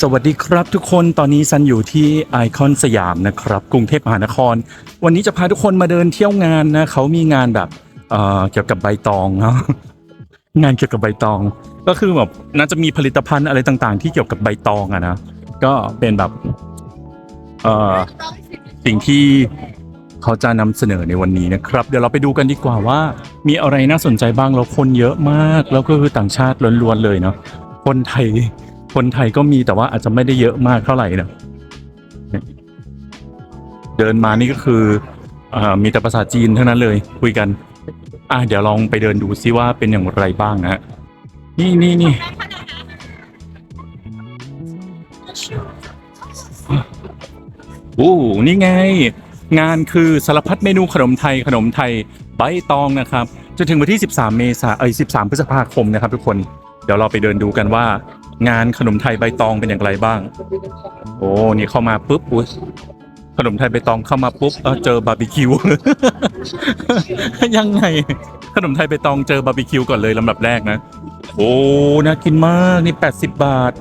สวัสดีครับทุกคนตอนนี้ซันอยู่ที่ไอคอนสยามนะครับ กรุงเทพมหานคร วันนี้จะพาทุกคนมาเดินเที่ยวงานนะเขามีงานแบบเอ่อเกี่ยวกับใบตองเนาะงานเกี่ยวกับใบตอง ก็คือแบบน่าจะมีผลิตภัณฑ์อะไรต่างๆ ที่เกี่ยวกับใบตองอะนะก็เป็นแบบเอ่อสิ่งที่เขาจะนำเสนอในวันนี้นะครับ เดี๋ยวเราไปดูกันดีกว่าว่า มีอะไรน่าสนใจบ้างแล้วคนเยอะมาก แล้วก็คือต่างชาติล้วนๆเลยเนาะคนไทย คนไทยก็มีแต่ว่าอาจจะไม่ได้เยอะมากเท่าไหร่นะเดินมานี่ก็คืออมีแต่ภาษาจีนเท่านั้นเลยคุยกัน อะเดี๋ยวลองไปเดินดูซิว่าเป็นอย่างไรบ้างนะฮะนี่นี่นี่โอ้นี่ไง งานคือสารพัดเมนูขนมไทยขนมไทยใบตองนะครับจนถึงวันที่ 13 เมษาเอ้ย 13 พฤษภาคมนะครับทุกคน เดี๋ยวเราไปเดินดูกันว่า งานขนมไทยใบตองเป็นอย่างไรบ้าง โอ้นี่เข้ามาปุ๊บอุ๊ยขนมไทยใบตองเข้ามาปุ๊บเออเจอบาร์บีคิว ยังไง ขนมไทยใบตองเจอบาร์บีคิวก่อนเลยลำดับแรกนะ โอ้น่ากินมากนี่ 80 บาท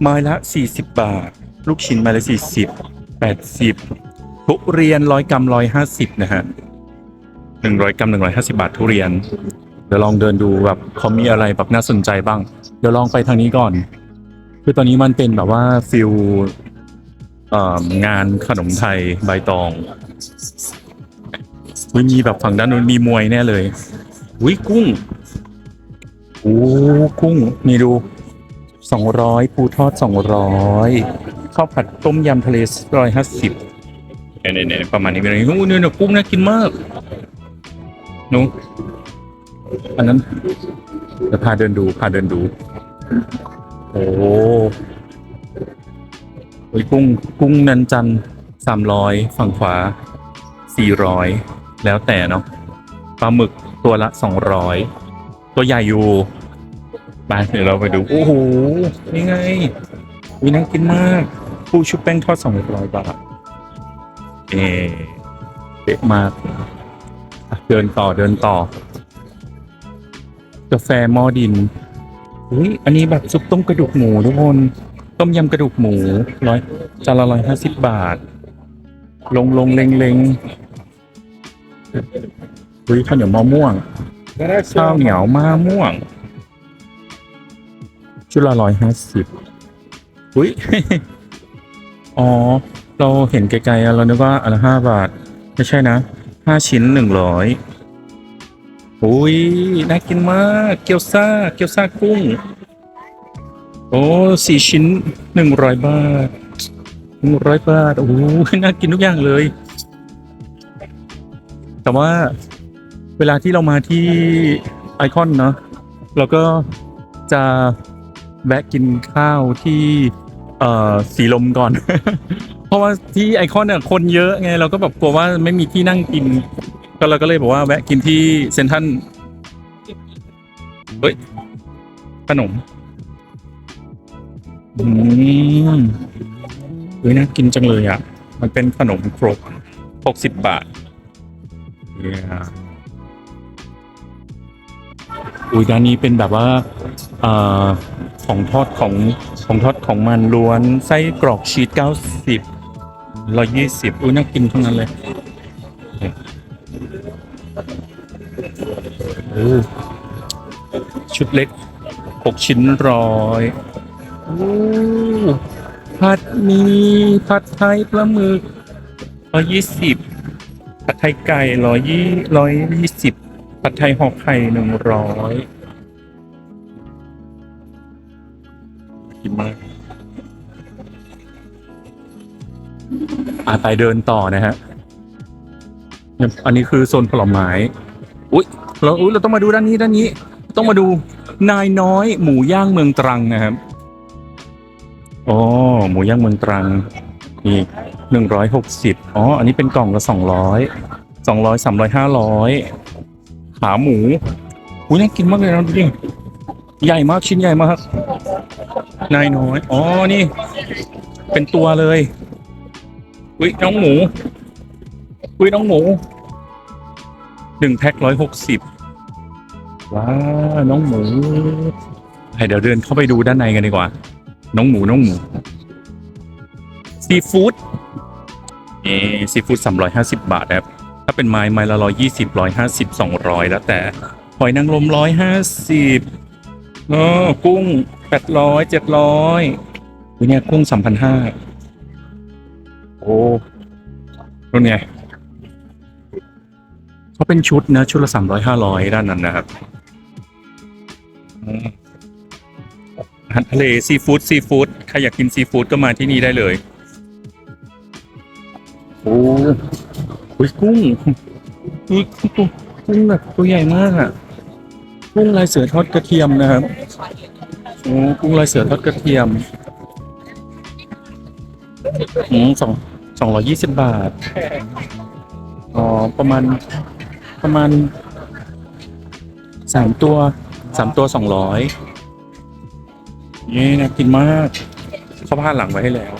ไม้ละ 40 บาท ลูกชิ้นไม้ละ 40 80 ทุเรียนร้อยกรัมร้อยห้าสิบนะฮะหนึ่งร้อยกรัมหนึ่งร้อยห้าสิบาททุเรียนเดี๋ยวลองเดินดูแบบเขามีอะไรแบบน่าสนใจบ้าง ดี๋ยวลองไปทางนี้ก่อน คือตอนนี้มันเป็นแบบว่าฟิลงานขนมไทยใบตองอุ๊ยมีแบบฝั่งด้านนู้นมีมวยแน่เลยอุ้ยกุ้งโอ้กุ้งนี่ดูสองร้อยปูทอดสองร้อยข้าวผัดต้มยำทะเลร้อยห้าสิบเนี่ยเนี่ยประมาณนี้เป็นอะไรนู้นเนี่ยกุ้งน่ากินมากนู้อันนั้นเดี๋ยวพาเดินดูพาเดินดู โอ้โหโอ้ยกุ้งกุ้งนันจันสามร้อยฝั่งขวาสี่ร้อยแล้วแต่เนาะปลาหมึกตัวละสองร้อยตัวใหญ่อยู่ไปเดี๋ยวเราไปดู โอ้โหนี่ไงวิน่ากินมากปูชุบแป้งทอดสองร้อยบาทเอเด็กมากเดินต่อเดินต่อ กาแฟหม้อดิน อุ้ยอันนี้แบบซุปต้มกระดูกหมูทุกคน ต้มยำกระดูกหมูร้อยจานละร้อยห้าสิบบาท ลงลงเลงเลงอุ้ยข้าวเหนียวมะม่วงข้าวเหนียวมะม่วง ชุดละร้อยห้าสิบอุ้ยอ๋อ เราเห็นไกลๆเรานึกว่าอันละห้าบาท ไม่ใช่นะห้าชิ้นหนึ่งร้อย อุ้ยน่ากินมาก เกี๊ยวซ่า เกี๊ยวซ่ากุ้ง โอ้สี่ชิ้นหนึ่งร้อยบาทหนึ่งร้อยบาท โอ้ยน่ากินทุกอย่างเลย แต่ว่าเวลาที่เรามาที่ไอคอนเนาะเราก็จะแวะกินข้าวที่เอ่อสีลมก่อน เพราะว่าที่ไอคอนเนี่ยคนเยอะไงเราก็แบบกลัวว่าไม่มีที่นั่งกิน ก็เราก็เลยบอกว่าแวะกินที่เซนทันเฮ้ย ขนม อืมเฮ้ยน่ากินจังเลยอะ มันเป็นขนมครกหกสิบบาทเนี่ยอุ้ยด้านนี้เป็นแบบว่าอ่อของทอดของของทอดของมันล้วน ไส้กรอกชีสเก้าสิบร้อยยี่สิบอุ้ยน่ากินทั้งนั้นเลย โอ้ชุดเล็กหกชิ้นร้อยอผัดหมีผัดไทยปลาหมึกร้อยยี่สิบผัดไทยไก่ร้อยยี่ร้อยยี่สิบผัดไทยห่อไข่หนึ่งร้อยกินมากอะไปเดินต่อนะฮะ อันนี้คือโซนผลไม้ อุ้ย เราอุ้ยเราต้องมาดูด้านนี้ด้านนี้ ต้องมาดูนายน้อยหมูย่างเมืองตรังนะครับโอ้หมูย่างเมืองตรังนี่หนึ่งร้อยหกสิบอ๋ออันนี้เป็นกล่องละสองร้อยสองร้อยสามร้อยห้าร้อยขาหมูอุ้ยน่ากินมากเลยนะดูดิใหญ่มากชิ้นใหญ่มากนายน้อยอ๋อนี่ เป็นตัวเลยอุ้ยน้องหมูอุ้ยน้องหมูหนึ่งแพ็คร้อยหกสิบ ว้าน้องหมูให้เดี๋ยวเดินเข้าไปดูด้านในกันดีกว่า น้องหมูน้องหมูซีฟู้ดนี่ซีฟู้ดสามร้อยห้าสิบบาทครับ ถ้าเป็นไม้ไม้ละร้อยยี่สิบร้อยห้าสิบสองร้อยแล้วแต่หอยนางรมร้อยห้าสิบเออกุ้งแปดร้อยเจ็ดร้อยเนี่ยกุ้งสามพันห้าโอ้รุ่นไงเขาเป็นชุดนะ ชุดละสามร้อยห้าร้อยด้านนั้นนะครับ อาหารทะเลซีฟู้ดซีฟู้ดใครอยากกินซีฟู้ดก็มาที่นี่ได้เลยโอ้อุ๊ยกุ้งอุ๊ยกุ้งกุ้งแบบตัวใหญ่มากอะกุ้งลายเสือทอดกระเทียมนะครับโอ้กุ้งลายเสือทอดกระเทียมอืมสองสองร้อยี่สิบบาท อ๋อ ประมาณ ประมาณสามตัว สามตัวสองร้อยนี่นะกินมากเขาพาหลังไว้ให้แล้ว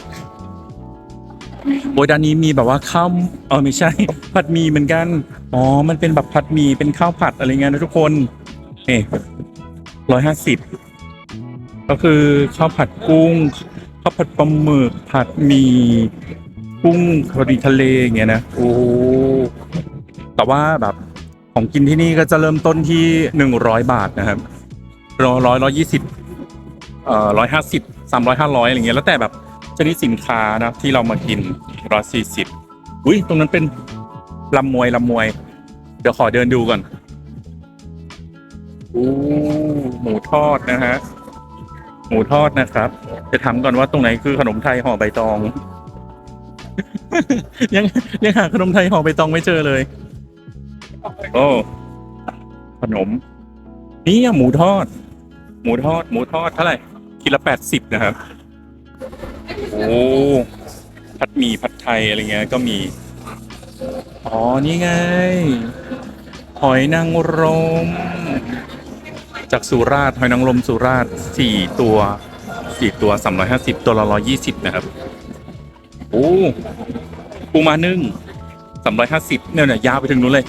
โอ้ยด้านนี้มีแบบว่าข้าวเออไม่ใช่ ผัดหมี่เหมือนกัน อ๋อ มันเป็นแบบผัดหมี่เป็นข้าวผัดอะไรเงี้ยนะทุกคนนี่ร้อยห้าสิบก็คือข้าวผัดกุ้งข้าวผัดปลาหมึกผัดหมี่กุ้งคดีทะเลอย่างเงี้ยนะโอ้แต่ว่าแบบ ของกินที่นี่ก็จะเริ่มต้นที่หนึ่งร้อยบาทนะครับร้อยร้อยยยี่สิบเอ่อร้อยห้าสิบสามร้อยห้าร้อยอะไรเงี้ยแล้วแต่แบบชนิดสินค้านะที่เรามากินร้อยสี่สิบอุ้ยตรงนั้นเป็นลำมวยลำมวย เดี๋ยวขอเดินดูก่อนอู้หมูทอดนะฮะหมูทอดนะครับ จะถามก่อนว่าตรงไหนคือขนมไทยห่อใบตอง ยังยังหาขนมไทยห่อใบตองไม่เจอเลย โอ้ขนม นี่หมูทอด หมูทอด หมูทอดเท่าไหร่กิโลแปดสิบนะครับ โอ้ผัดหมี่ผัดไทยอะไรเงี้ยก็มี อ๋อ นี่ไง หอยนางรม จากสุราษฎร์หอยนางรมสุราษฎร์สี่ตัวสี่ตัวสามร้อยห้าสิบตัวละร้อยยี่สิบนะครับ โอ้ปูมานึ่งสามร้อยห้าสิบเนี่ยเนี่ยยาวไปถึงนู้นเลย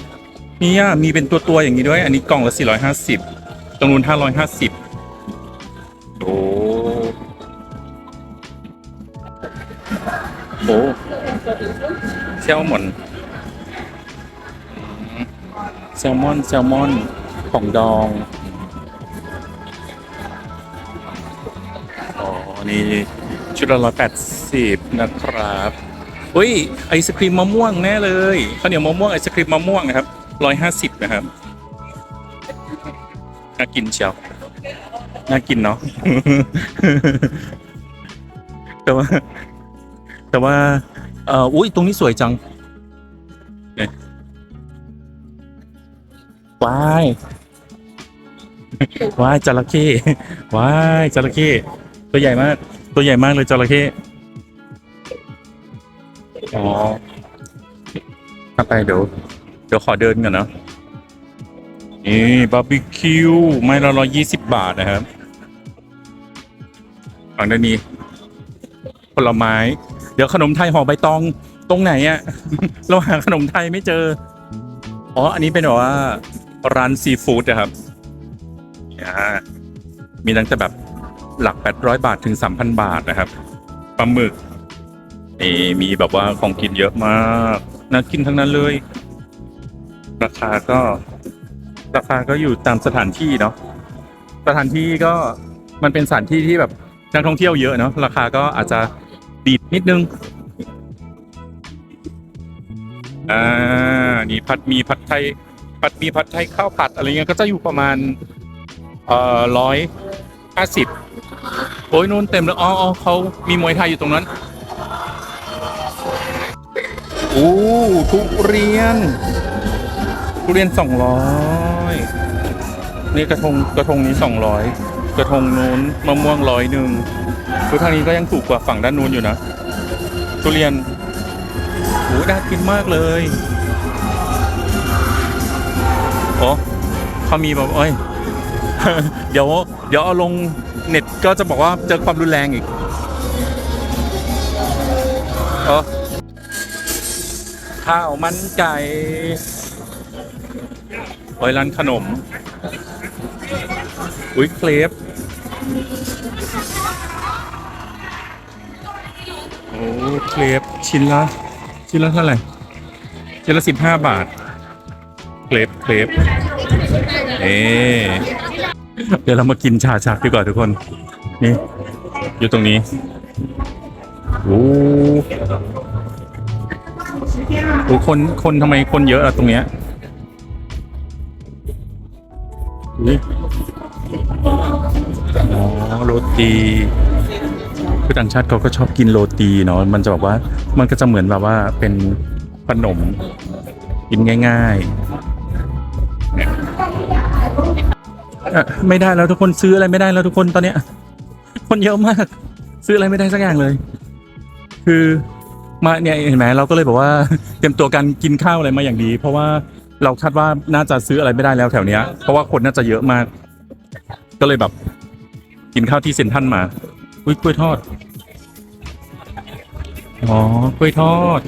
นี่ยมีเป็นตัวตัวๆอย่างนี้ด้วย อันนี้กล่องละสี่ร้อยห้าสิบตรงนู้นห้าร้อยห้าสิบโอ้โอ้แซลมอนอืมแซลมอนแซลมอนของดอง อ๋อ นี่ชุดละร้อยแปดสิบนะครับ อุ้ย ไอศครีมมะม่วงแน่เลยข้าวเหนียวมะม่วงไอศครีมมะม่วงนะครับ ร้อยห้าสิบนะครับ น่ากินเชียว น่ากินเนาะ แต่ว่า แต่ว่า เอ่อ อุ้ย ตรงนี้สวยจังว้ายว้ายจระเข้ว้ายจระเข้ตัวใหญ่มาก ตัวใหญ่มากเลยจระเข้อ๋อถ้าไปเดี๋ยว ดี๋ยวขอเดินก่อนนะนี่บาร์บีคิวไม้ละร้อยยี่สิบบาทนะครับฝั่งด้านนี้ผลไม้ เดี๋ยวขนมไทยห่อใบตองตรงไหนอะเราหาขนมไทยไม่เจอ อ๋อ อันนี้เป็นแบบว่าร้านซีฟู้ดนะครับ มีตั้งแต่แบบหลัก 800 บาทถึง 3,000 บาทนะครับปลาหมึกนี่มีแบบว่าของกินเยอะมาก น่ากินทั้งนั้นเลย ราคาก็ราคาก็อยู่ตามสถานที่เนาะสถานที่ก็มันเป็นสถานที่ที่แบบนักท่องเที่ยวเยอะเนาะราคาก็อาจจะดีดนิดนึงอ่านี่ผัดมีผัดไทยผัดมีผัดไทยข้าวผัดอะไรเงี้ยก็จะอยู่ประมาณเอ่อร้อยห้าสิบโอ้ยนู่นเต็มเลยอ๋ออ๋อเขามีมวยไทยอยู่ตรงนั้นโอ้ทุเรียน ทุเรียนสองร้อยนี่กระทงกระทงนี้สองร้อยกระทงนู้นมะม่วงร้อยหนึ่งคือทางนี้ก็ยังถูกกว่าฝั่งด้านนู้นอยู่นะ ทุเรียนโอ้น่ากินมากเลยโอ้เขามีแบบเอ้ยเดี๋ยวเดี๋ยวเอาลงเน็ตก็จะบอกว่าเจอความรุนแรงอีกเออข้าวมันไก่ โอ้ยร้านขนม อุ้ยเคลปเคลปชิ้นละ ชิ้นละเท่าไหร่ ชิ้นละสิบห้าบาท เคลปเคลปเอ๊เดี๋ยวเรามากินชาชักดีกว่าทุกคน นี่ อยู่ตรงนี้โอ้โหคน คนทำไมคนเยอะอะตรงเนี้ย โอ๋อโรตีคือต่างชาติเขาก็ชอบกินโรตีเนาะมันจะแบบว่ามันก็จะเหมือนแบบว่าเป็นขนมกินง่ายๆเนี่ยเอ่อไม่ได้แล้วทุกคนซื้ออะไรไม่ได้แล้วทุกคนตอนเนี้ย คนเยอะมาก ซื้ออะไรไม่ได้สักอย่างเลย คือมาเนี่ยเห็นไหมเราก็เลยบอกว่า เตรียมตัวการกินข้าวอะไรมาอย่างดี เพราะว่า เราคาดว่าน่าจะซื้ออะไรไม่ได้แล้วแถวเนี้ย เพราะว่าคนน่าจะเยอะมาก ก็เลยแบบ กินข้าวที่เซ็นทรัลมา อุ้ยกล้วยทอด อ๋อกล้วยทอด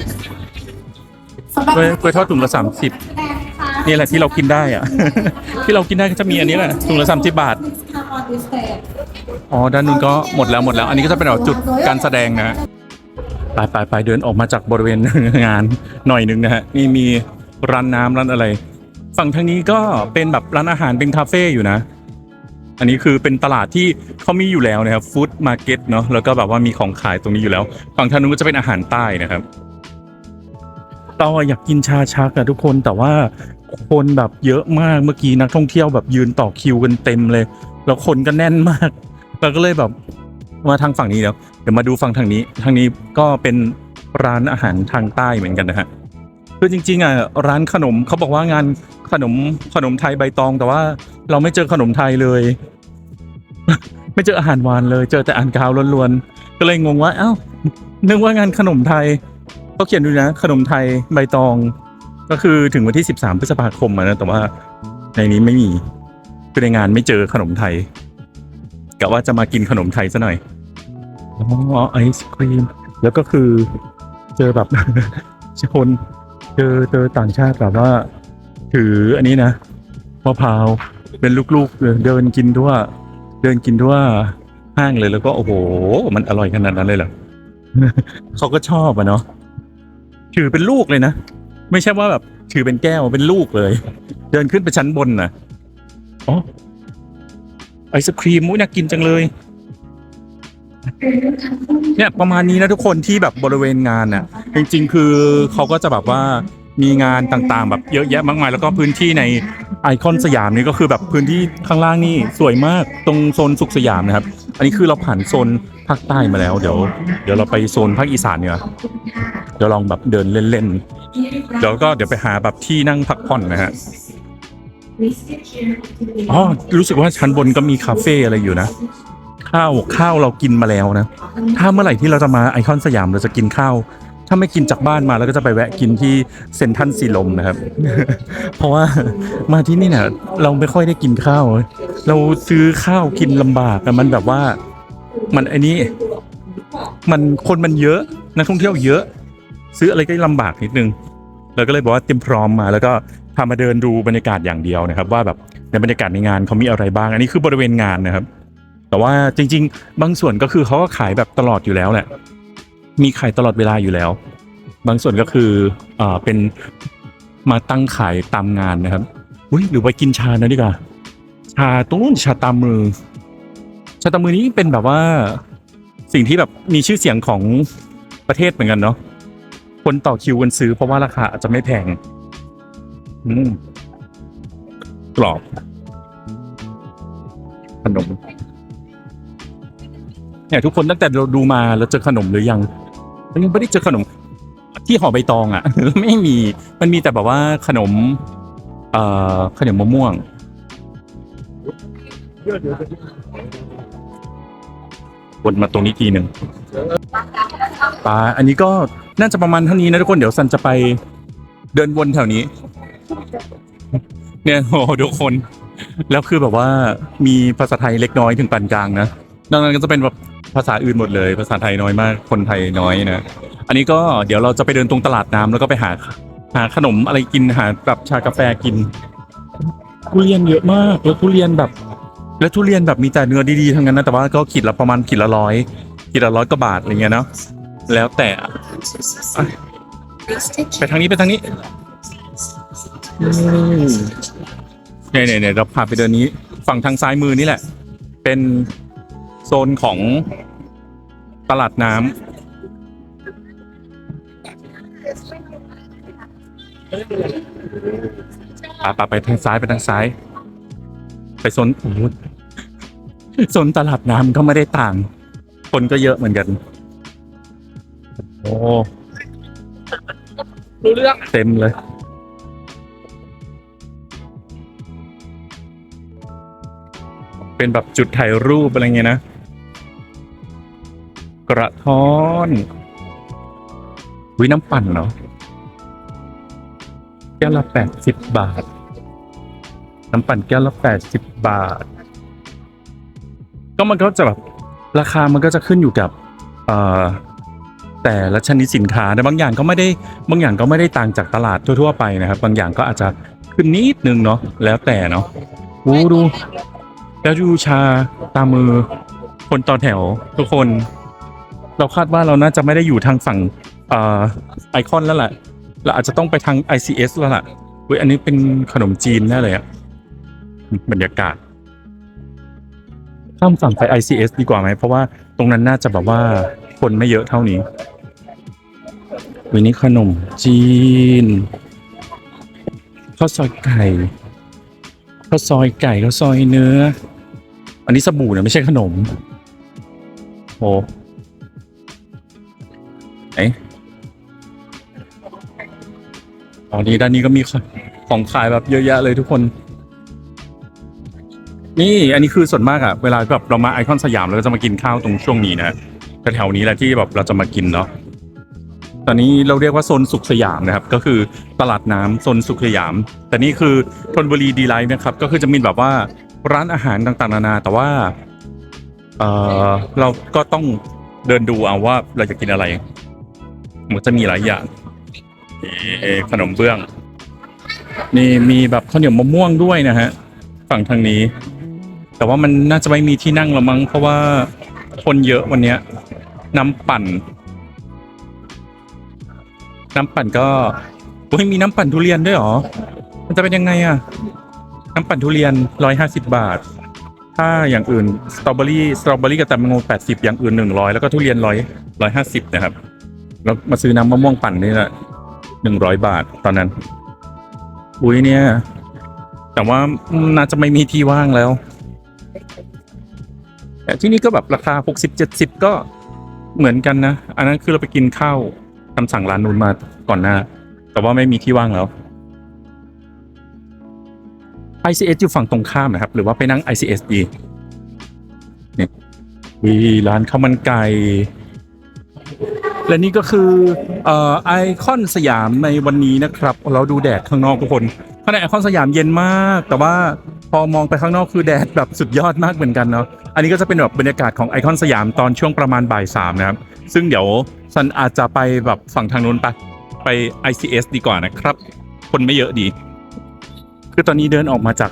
กล้วยกล้วยทอดถุงละสามสิบนี่แหละที่เรากินได้อะ ที่เรากินได้ก็จะมีอันนี้แหละถุงละสามสิบบาท อ๋อ ด้านนู้นก็หมดแล้วหมดแล้ว อันนี้ก็จะเป็นแบบจุดการแสดงนะไปไปไปเดินออกมาจากบริเวณงานหน่อยนึงนะฮะนี่มี ร้านน้ำร้านอะไร ฝั่งทางนี้ก็เป็นแบบร้านอาหารเป็นคาเฟ่อยู่นะ อันนี้คือเป็นตลาดที่เขามีอยู่แล้วนะครับฟู้ดมาร์เก็ตเนาะแล้วก็แบบว่ามีของขายตรงนี้อยู่แล้ว ฝั่งทางนู้นก็จะเป็นอาหารใต้นะครับเราออยากกินชาชักอะทุกคนแต่ว่าคนแบบเยอะมากเมื่อกี้นักท่องเที่ยวแบบยืนต่อคิวกันเต็มเลย แล้วคนก็แน่นมากเราก็เลยแบบมาทางฝั่งนี้แล้วเดี๋ยวมาดูฝั่งทางนี้ ทางนี้ก็เป็นร้านอาหารทางใต้เหมือนกันนะฮะ คือจริงๆอะร้านขนมเขาบอกว่างานขนมขนมไทยใบตอง แต่ว่าเราไม่เจอขนมไทยเลย ไม่เจออาหารหวานเลย เจอแต่อาหารคาวล้วนๆก็เลยงงว่า เอ้านึกว่างานขนมไทยเขาเขียนดูนะขนมไทยใบตอง ก็คือถึงวันที่ 13 พฤษภาคมนะแต่ว่าในนี้ไม่มีคือในงานไม่เจอขนมไทยกะว่าจะมากินขนมไทยซะหน่อยอ๋อไอศครีมแล้วก็คือเจอแบบคน เจอเจอต่างชาติแบบว่า ถืออันนี้นะมะพร้าวเป็นลูกๆเดินกินทั่ว เดินกินทั่วห้างเลยแล้วก็โอ้โห มันอร่อยขนาดนั้นเลยเหรอเขาก็ชอบอะเนาะถือเป็นลูกเลยนะ ไม่ใช่ว่าแบบถือเป็นแก้วเป็นลูกเลย เดินขึ้นไปชั้นบนนะอ๋อไอศครีมมุ้ยน่ากินจังเลย เนี่ยประมาณนี้นะทุกคนที่แบบบริเวณงานน่ะจริง ๆ คือเขาก็จะแบบว่ามีงานต่างๆ แบบเยอะแยะมากมาย แล้วก็พื้นที่ในไอคอนสยามนี่ก็คือแบบพื้นที่ข้างล่างนี่สวยมากตรงโซนสุขสยามนะครับ อันนี้คือเราผ่านโซนภาคใต้มาแล้วเดี๋ยวเดี๋ยวเราไปโซนภาคอีสานเนี่ยเดี๋ยวลองแบบเดินเล่นๆเดี๋ยวก็เดี๋ยวไปหาแบบที่นั่งพักผ่อนนะฮะอ๋อรู้สึกว่าชั้นบนก็มีคาเฟ่อะไรอยู่นะ ข้าวข้าวเรากินมาแล้วนะ ถ้าเมื่อไหร่ที่เราจะมาไอคอนสยามเราจะกินข้าว ถ้าไม่กินจากบ้านมาแล้วก็จะไปแวะกินที่เซนทรันสีลมนะครับ เพราะว่ามาที่นี่เนี่ยเราไม่ค่อยได้กินข้าว เราซื้อข้าวกินลำบากแต่มันแบบว่า มันไอ้นี้ มันคนมันเยอะนักท่องเที่ยวเยอะ ซื้ออะไรก็ลำบากนิดนึงเราก็เลยบอกว่าเตรียมพร้อมมาแล้วก็พามาเดินดูบรรยากาศอย่างเดียวนะครับ ว่าแบบในบรรยากาศในงานเขามีอะไรบ้าง อันนี้คือบริเวณงานนะครับ แต่ว่าจริง ๆ บางส่วนก็คือเขาก็ขายแบบตลอดอยู่แล้วแหละ มีขายตลอดเวลาอยู่แล้ว บางส่วนก็คือเอ่อเป็นมาตั้งขายตามงานนะครับอุ้ยหรือว่ากินชานะดีกว่าชาตรงนู้นชาตามมือ ชาตามมือนี้เป็นแบบว่าสิ่งที่แบบมีชื่อเสียงของประเทศเหมือนกันเนาะคนต่อคิวกันซื้อเพราะว่าราคาอาจจะไม่แพงอืมกรอบขนม เนี่ยทุกคนตั้งแต่เราดูมาแล้วเจอขนมหรือยังยังไม่ได้เจอขนมที่ห่อใบตองอะ ไม่มีมันมีแต่แบบว่าขนม เอ่อขนมมะม่วงวนมาตรงนี้ทีหนึ่งปลาอันนี้ก็น่าจะประมาณเท่านี้นะทุกคนเดี๋ยวซันจะไปเดินวนแถวนี้ เนี่ยโอ้โหทุกคน แล้วคือแบบว่ามีภาษาไทยเล็กน้อยถึงปานกลางนะ ดังนั้นก็จะเป็นแบบภาษาอื่นหมดเลย ภาษาไทยน้อยมาก คนไทยน้อยนะ อันนี้ก็เดี๋ยวเราจะไปเดินตรงตลาดน้ำแล้วก็ไปหาหาขนมอะไรกินหาแบบชากาแฟกินทุเรียนเยอะมาก แล้วทุเรียนแบบ แล้วทุเรียนแบบมีแต่เนื้อดีๆทั้งนั้นนะแต่ว่าก็ขีดละประมาณขีดละร้อยขีดละร้อยกว่าบาทอะไรเงี้ยเนาะแล้วแต่ไปทางนี้ไปทางนี้นี่ยเนี่ยเนี่ยเราพาไปเดินนี้ ฝั่งทางซ้ายมือนี่แหละ เป็น โซนของตลาดน้ำปาปาไปทางซ้ายไปทางซ้าย ไปโซนโอ้โหโซนตลาดน้ำก็ไม่ได้ต่าง คนก็เยอะเหมือนกัน โอ้รู้เรื่องเต็มเลยเป็นแบบจุดถ่ายรูปอะไรเงี้ยนะ กระท้อนวิน้ำปั่นเนาะแก้วละแปดสิบบาท น้ำปั่นแก้วละแปดสิบบาท ก็มันก็จะแบบราคามันก็จะขึ้นอยู่กับแต่ละชนิดสินค้าแต่บางอย่างก็ไม่ได้บางอย่างก็ไม่ได้ต่างจากตลาดทั่วๆไปนะครับ บางอย่างก็อาจจะขึ้นนิดนึงเนาะแล้วแต่เนาะโอ้ดูแล้วดูชาตามือคนต่อแถวทุกคน เราคาดว่าเราน่าจะไม่ได้อยู่ทางฝั่งไอคอนแล้วแหละเราอาจจะต้องไปทาง ICS แล้วล่ะเว้ยอันนี้เป็นขนมจีนแน่เลยอะบรรยากาศ ข้ามฝั่งไป ICS ดีกว่าไหม เพราะว่าตรงนั้นน่าจะแบบว่าคนไม่เยอะเท่านี้วันนี้ขนมจีนข้าวซอยไก่ข้าวซอยไก่ข้าวซอยเนื้อ อันนี้สบู่นะไม่ใช่ขนมโอ้ ไหนอ๋อนี่ด้านนี้ก็มีของขายแบบเยอะแยะเลยทุกคน นี่อันนี้คือส่วนมากอะเวลาแบบเรามาไอคอนสยามเราก็จะมากินข้าวตรงช่วงนี้นะแถวๆนี้แหละที่แบบเราจะมากินเนาะตอนนี้เราเรียกว่าโซนสุขสยามนะครับ ก็คือตลาดน้ำโซนสุขสยาม แต่นี่คือธนบุรีดีไลท์นะครับ ก็คือจะมีแบบว่าร้านอาหารต่างๆ นานา แต่ว่าเออเราก็ต้องเดินดูเอาว่าเราจะกินอะไร มันจะมีหลายอย่างมีขนมเบื้อง นี่มีแบบข้าวเหนียวมะม่วงด้วยนะฮะ ฝั่งทางนี้ แต่ว่ามันน่าจะไม่มีที่นั่งละมั้ง เพราะว่าคนเยอะวันเนี้ย น้ำปั่น น้ำปั่นก็โอ้ยมีน้ำปั่นทุเรียนด้วยหรอ มันจะเป็นยังไงอะน้ำปั่นทุเรียนร้อยห้าสิบบาท ถ้าอย่างอื่นสตรอเบอรี่สตรอเบอรี่กับแตงโมแปดสิบอย่างอื่นหนึ่งร้อยแล้วก็ทุเรียนร้อยร้อยห้าสิบนะครับ แล้วมาซื้อน้ำมะม่วงปั่นนี่แหละหนึ่งร้อยบาทตอนนั้น อุ้ยเนี่ย แต่ว่าน่าจะไม่มีที่ว่างแล้ว แต่ที่นี่ก็แบบราคาหกสิบเจ็ดสิบก็เหมือนกันนะ อันนั้นคือเราไปกินข้าวตามสั่งร้านนู้นมาก่อนหน้า แต่ว่าไม่มีที่ว่างแล้ว ICS อยู่ฝั่งตรงข้ามนะครับ หรือว่าไปนั่ง ICS ดีเนี่ยมีร้านข้าวมันไก่ และนี่ก็คืออไอคอนสยามในวันนี้นะครับ เราดูแดดข้างนอกทุกคนข้างในไอคอนสยามเย็นมาก แต่ว่าพอมองไปข้างนอกคือแดดแบบสุดยอดมากเหมือนกันเนาะอันนี้ก็จะเป็นแบบบรรยากาศของไอคอนสยามตอนช่วงประมาณบ่ายสามนะครับ ซึ่งเดี๋ยวซันอาจจะไปแบบฝั่งทางนู้นไปไป ICS ดีกว่านะครับ คนไม่เยอะดี คือตอนนี้เดินออกมาจาก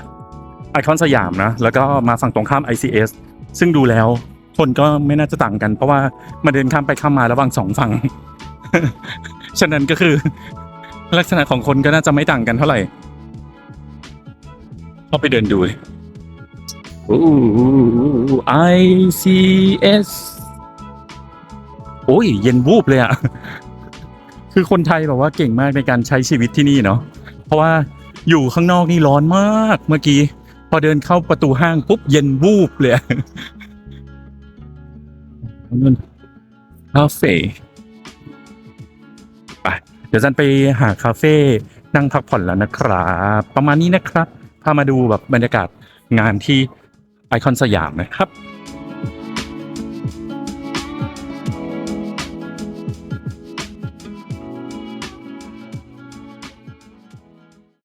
ไอคอนสยามนะ แล้วก็มาฝั่งตรงข้าม ICS ซึ่งดูแล้ว คนก็ไม่น่าจะต่างกัน เพราะว่ามาเดินข้ามไปข้ามมาระหว่างสองฝั่ง ฉะนั้นก็คือ ลักษณะของคนก็น่าจะไม่ต่างกันเท่าไหร่เข้าไปเดินดูเลยโอ้ ICS โอ้ย เย็นวูบเลยอะคือคนไทยแบบว่าเก่งมากในการใช้ชีวิตที่นี่เนาะเพราะว่าอยู่ข้างนอกนี่ร้อนมากเมื่อกี้ พอเดินเข้าประตูห้างปุ๊บเย็นวูบเลย คาเฟ่ไปเดี๋ยวจันไปหาคาเฟ่นั่งพักผ่อนแล้วนะครับ ประมาณนี้นะครับ พามาดูแบบบรรยากาศงานที่ไอคอนสยามนะครับ